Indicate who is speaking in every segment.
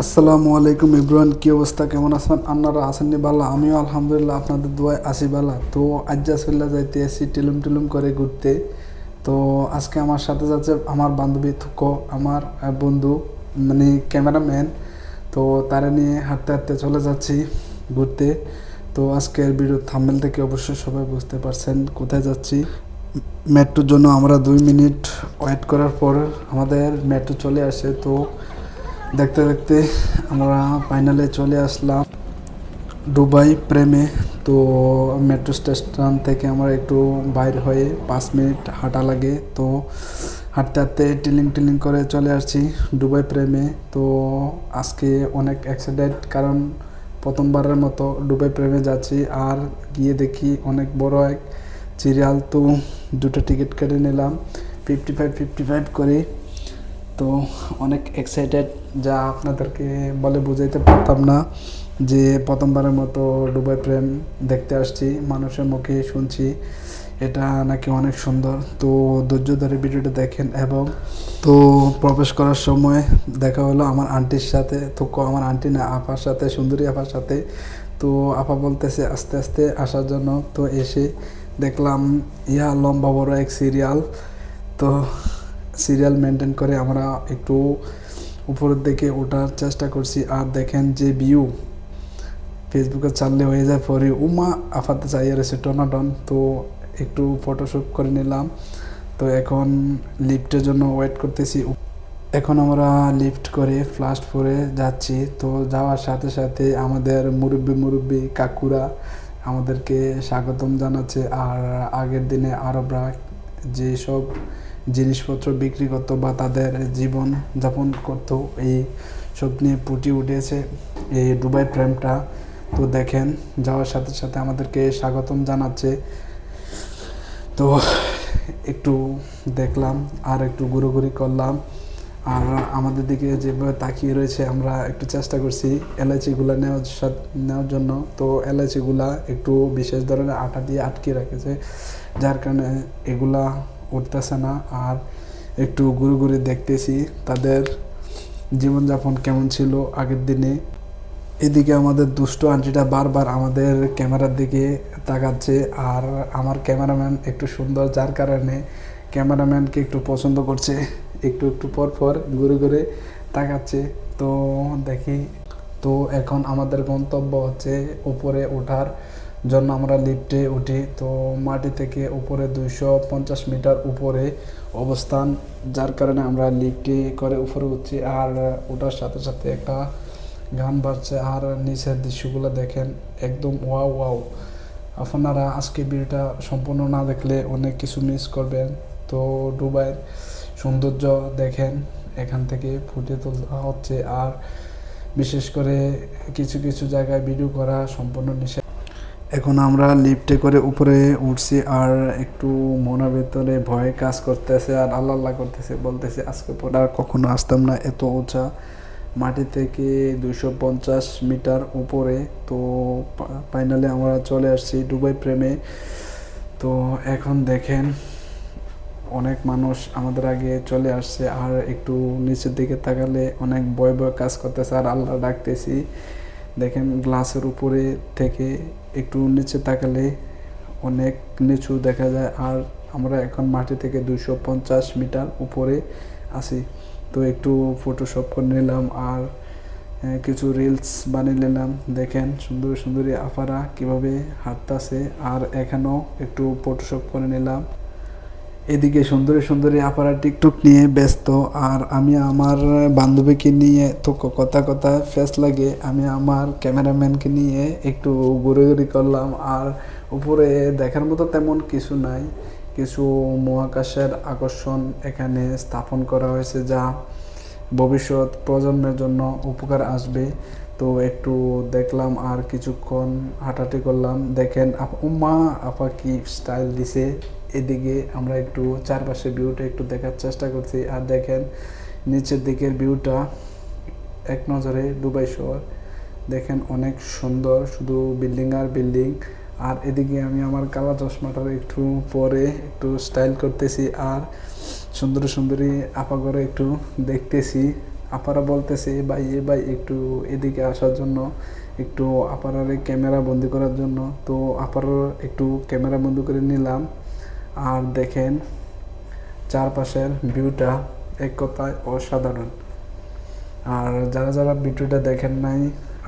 Speaker 1: আসসালামু আলাইকুম ইব্রাহিম, কি অবস্থা? কেমন আছেন? আপনারা আসেননি বালা আমিও আলহামদুলিল্লাহ আপনাদের দোয়ায় আসি বালা তো আজ্জাসুল্লাহ যাইতে আসি, টেলুম টেলুম করে ঘুরতে। তো আজকে আমার সাথে যাচ্ছে আমার বান্ধবী থুকো, আমার বন্ধু মানে ক্যামেরাম্যান। তো তারা নিয়ে হাঁটতে হাঁটতে চলে যাচ্ছি ঘুরতে। তো আজকের ভিডিও থাম্বেল থেকে অবশ্যই সবাই বুঝতে পারছেন কোথায় যাচ্ছি। মেট্রোর জন্য আমরা দুই মিনিট ওয়েট করার পর আমাদের মেট্রো চলে আসে। তো দেখতে দেখতে আমরা ফাইনালে চলে আসলাম দুবাই প্রেমে। তো মেট্রো স্টেশন থেকে আমরা একটু বাইর হয়ে পাঁচ মিনিট হাঁটা লাগে। তো হাঁটতে হাঁটতে টিলিং টিলিং করে চলে আসছি দুবাই প্রেমে। তো আজকে অনেক অ্যাক্সিডেন্ট কারণ প্রথমবারের মতো দুবাই প্রেমে যাচ্ছি আর গিয়ে দেখি অনেক বড় এক সিরিয়াল তো দুটো টিকিট কেটে নিলাম। ফিফটি ফাইভ ফিফটি ফাইভ করে তো অনেক এক্সাইটেড যা আপনাদেরকে বলে বুঝাইতে পারতাম না যে প্রথমবারের মতো দুবাই প্রেম দেখতে আসছি, মানুষের মুখে শুনছি। এটা নাকি অনেক সুন্দর। তো ধৈর্য ধরে ভিডিওটা দেখেন এবং তো প্রবেশ করার সময় দেখা হলো আমার আন্টির সাথে। তো আমার আন্টি না, আপার সাথে, সুন্দরী আপার সাথে। তো আপা বলতেছে আস্তে আস্তে আসার জন্য। তো এসে দেখলাম, ইয়া লম্বা বড় এক সিরিয়াল তো সিরিয়াল মেনটেন করে আমরা একটু উপরের দিকে ওঠার চেষ্টা করছি। আর দেখেন যে ভিউ ফেসবুকে চাললে হয়ে যায় পরে উমা আফাতে চাইয়া রয়েছে টনাটন। তো একটু ফটোশ্যুট করে নিলাম। তো এখন লিফটের জন্য ওয়েট করতেছি। এখন আমরা লিফট করে ফ্লাস্ট ফোরে যাচ্ছি। তো যাওয়ার সাথে সাথে আমাদের মুরব্বি মুরব্বি কাকুরা আমাদেরকে স্বাগতম জানাচ্ছে। আর আগের দিনে আরবরা যেসব জিনিসপত্র বিক্রি করতো বা তাদের জীবন যাপন করতো, এই সব নিয়ে ফুটি উঠেছে এই দুবাই প্রেমটা। তো দেখেন, যাওয়ার সাথে সাথে আমাদেরকে স্বাগতম জানাচ্ছে। তো একটু দেখলাম, আর একটু ঘুরোঘুরি করলাম। আর আমাদের দিকে যেভাবে তাকিয়ে রয়েছে, আমরা একটু চেষ্টা করছি এলাচিগুলো নেওয়ার নেওয়ার জন্য। তো এলাচিগুলা একটু বিশেষ ধরনের আটা দিয়ে আটকে রেখেছে। যার কারণে এগুলা উঠতেছে না। আর একটু ঘুরে ঘুরে দেখতেছি তাদের জীবনযাপন কেমন ছিল আগের দিনে। এদিকে আমাদের দুষ্ট আন্টিটা বারবার আমাদের ক্যামেরার দিকে তাকাচ্ছে। আর আমার ক্যামেরাম্যান একটু সুন্দর, যার কারণে ক্যামেরাম্যানকে একটু পছন্দ করছে। একটু একটু পর পর ঘুরে ঘুরে তাকাচ্ছে। তো দেখি, তো এখন আমাদের গন্তব্য হচ্ছে উপরে ওঠার জন্য আমরা লিফটে উঠি। তো মাটি থেকে উপরে দুইশো পঞ্চাশ মিটার উপরে অবস্থান। যার কারণে আমরা লিফটে করে উপরে উঠছি। আর ওঠার সাথে সাথে একটা গান বাজছে। আর নিচের দৃশ্যগুলো দেখেন, একদম ওয়াও ওয়াও। আপনারা আজকে ভিডিওটা সম্পূর্ণ না দেখলে অনেক কিছু মিস করবেন। তো দুবাইয়ের সৌন্দর্য দেখেন, এখান থেকে ফুটে তোলা হচ্ছে। আর বিশেষ করে কিছু কিছু জায়গায় ভিডিও করা সম্পূর্ণ নিষেধ। এখন আমরা লিফটে করে উপরে উঠছি আর একটু মনের ভেতরে ভয় কাজ করতেছে আর আল্লাহ আল্লাহ করতেছে, বলতেছে, আজকে পরে আর কখনো আসতাম না এত উঁচা। মাটি থেকে দুইশো পঞ্চাশ মিটার উপরে তো ফাইনালি আমরা চলে আসছি দুবাই প্রেমে। তো এখন দেখেন অনেক মানুষ আমাদের আগে চলে আসছে আর একটু নিচের দিকে তাকালে অনেক ভয় ভয় কাজ করতেছে আর আল্লাহ ডাকতেছি। দেখেন গ্লাসের উপরে থেকে একটু নিচে তাকালে অনেক নিচু দেখা যায়। আর আমরা এখন মাটি থেকে দুশো পঞ্চাশ মিটার উপরে আছি। তো একটু ফটোশপ করে নিলাম আর কিছু রিলস বানিয়ে নিলাম। দেখেন সুন্দর সুন্দরী আফারা কীভাবে হাঁটতাছে। আর এখানেও একটু ফটোশপ করে নিলাম। এদিকে সুন্দরী সুন্দরী আপারা টিকটক নিয়ে ব্যস্ত, আর আমি আমার বান্ধবীকে নিয়ে তো কথা কথা ফেস লাগে, আমি আমার ক্যামেরাম্যানকে নিয়ে একটু ঘুরে করলাম, আর উপরে দেখার মতো তেমন কিছু নাই। কিছু মহাকাশের আকর্ষণ এখানে স্থাপন করা হয়েছে, যা ভবিষ্যৎ প্রজন্মের জন্য উপকার আসবে। তো একটু দেখলাম আর কিছুক্ষণ হাঁটাহাঁটি করলাম। দেখেন আপ- উম্মা, আপা কি স্টাইল দিছে। এদিকে আমরা একটু চারপাশে ভিউটা একটু দেখার চেষ্টা করছি। আর দেখেন নিচের দিকের ভিউটা এক নজরে দুবাই শহর। দেখেন অনেক সুন্দর, শুধু বিল্ডিং আর বিল্ডিং আর এদিকে আমি আমার কালা চশমাটার একটু পরে একটু স্টাইল করতেছি। আর সুন্দর সুন্দরী আপাগরে একটু দেখতেছি। আপারা বলতেছে ভাই, এ ভাই, একটু এদিকে আসার জন্য, একটু আপারারে ক্যামেরা বন্দি করার জন্য। তো আপারও একটু ক্যামেরা বন্দি করে নিলাম। আর দেখেন, চারপাশের ভিউটা এক কথায় অসাধারণ। আর যারা যারা ভিডিওটা দেখেন নাই,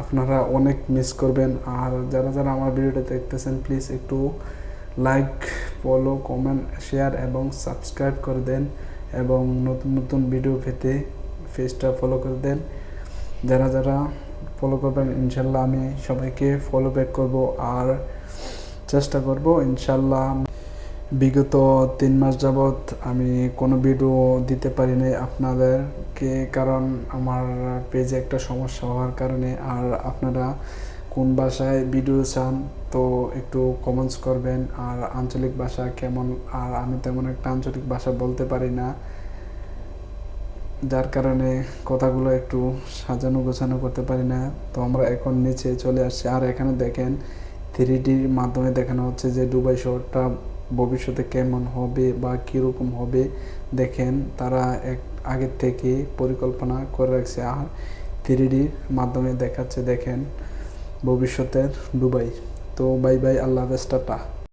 Speaker 1: আপনারা অনেক মিস করবেন। আর যারা যারা আমার ভিডিওটা দেখতেছেন প্লিজ একটু লাইক ফলো কমেন্ট শেয়ার এবং সাবস্ক্রাইব করে দেন। এবং নতুন নতুন ভিডিও পেতে পেজটা ফলো করে দেন। যারা যারা ফলো করবেন, ইনশাল্লাহ আমি সবাইকে ফলো ব্যাক করব আর চেষ্টা করব, ইনশাল্লাহ বিগত তিন মাস যাবৎ আমি কোনো ভিডিও দিতে পারি নাই আপনাদেরকে, কারণ আমার পেজে একটা সমস্যা হওয়ার কারণে। আর আপনারা কোন ভাষায় ভিডিও চান, তো একটু কমেন্টস করবেন, আর আঞ্চলিক ভাষা কেমন? আর আমি তেমন একটা আঞ্চলিক ভাষা বলতে পারি না। যার কারণে কথাগুলো একটু সাজানো গোছানো করতে পারি না। তো আমরা এখন নিচে চলে আসছি। আর এখানে দেখেন থ্রি ডির মাধ্যমে দেখানো হচ্ছে যে দুবাই শহরটা ভবিষ্যতে কেমন হবে বা কীরকম হবে। দেখেন তারা এক আগের থেকে পরিকল্পনা করে রাখছে। আর থ্রি ডির মাধ্যমে দেখাচ্ছে দেখেন ভবিষ্যতের দুবাই তো বাই বাই আল্লাহ হাফেজ, টাটা।